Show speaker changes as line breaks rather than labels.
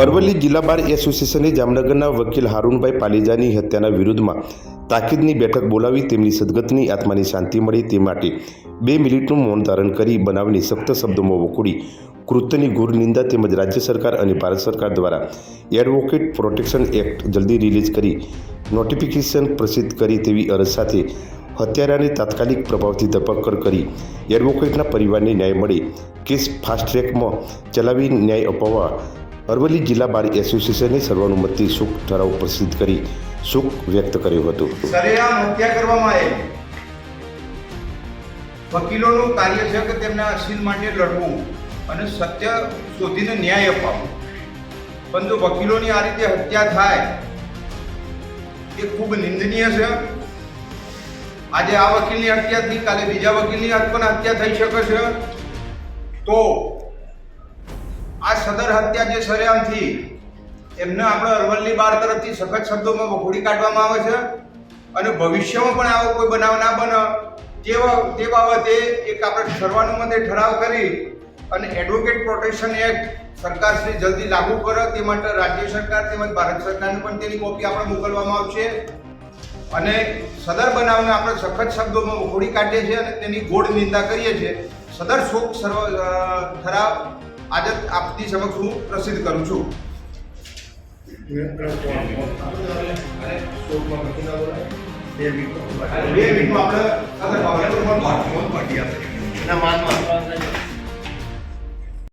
અરવલ્લી જિલ્લા બાર એસોસિએશને જામનગરના વકીલ હારૂનભાઈ પાલીજાની હત્યાના વિરુદ્ધમાં તાકીદની બેઠક બોલાવી તેમની સદગતની આત્માની શાંતિ મળે તે માટે બે મિનિટનું મૌન ધારણ કરી બનાવની સખ્ત શબ્દોમાં વખોડી કૃત્યની ઘોર નિંદા તેમજ રાજ્ય સરકાર અને ભારત સરકાર દ્વારા એડવોકેટ પ્રોટેક્શન એક્ટ જલ્દી રિલીઝ કરી નોટિફિકેશન પ્રસિદ્ધ કરી તેવી અરજ સાથે હત્યારાની તાત્કાલિક પ્રભાવથી ધરપકડ કરી એડવોકેટના પરિવારને ન્યાય મળે. કેસ ફાસ્ટ ટ્રેકમાં ચલાવી ન્યાય અપાવવા અરવલ્લી જિલ્લા બાર એસોસિએશને સર્વાનુમતિ સુખ ઠરાવ પ્રસિદ્ધ કરી સુખ વ્યક્ત કર્યું હતું.
સરેઆમ હત્યા કરવામાં આવી વકીલોનું કાર્ય છે કે તેમના અસીલ માટે લડવું અને સત્ય શોધીને ન્યાય અપાવવો. પરંતુ વકીલોની આ રીતે હત્યા થાય, એ ખૂબ નિંદનીય છે. આજે આ વકીલની હત્યા થઈ કાલે બીજા વકીલની પણ હત્યા થઈ શકે છે. તો આ સદર હત્યા જે સરેઆમથી, એમને આપણે અરવલ્લી બાર તરફથી સખત શબ્દોમાં વખોડી કાઢવામાં આવે છે. અને ભવિષ્યમાં પણ આવો કોઈ બનાવ ના બને તે તે બાબતે એક આપણે સર્વાનુમતે ઠરાવ કરી અને એડવોકેટ પ્રોટેક્શન એક્ટ સરકારશ્રી જલ્દી લાગુ કરે, તે માટે રાજ્ય સરકાર તેમજ ભારત સરકારને પણ તેની કોપી આપણે મોકલવામાં આવશે. અને સદર બનાવને આપણે સખત શબ્દોમાં ઉખોડી કાઢીએ છીએ અને તેની ગોળ નિંદા કરીએ છીએ. સદર શોક સર્વ ઠરાવ આજે આપની સમક્ષ હું પ્રસિદ્ધ કરું છું. બે મિનિટમાં આપણે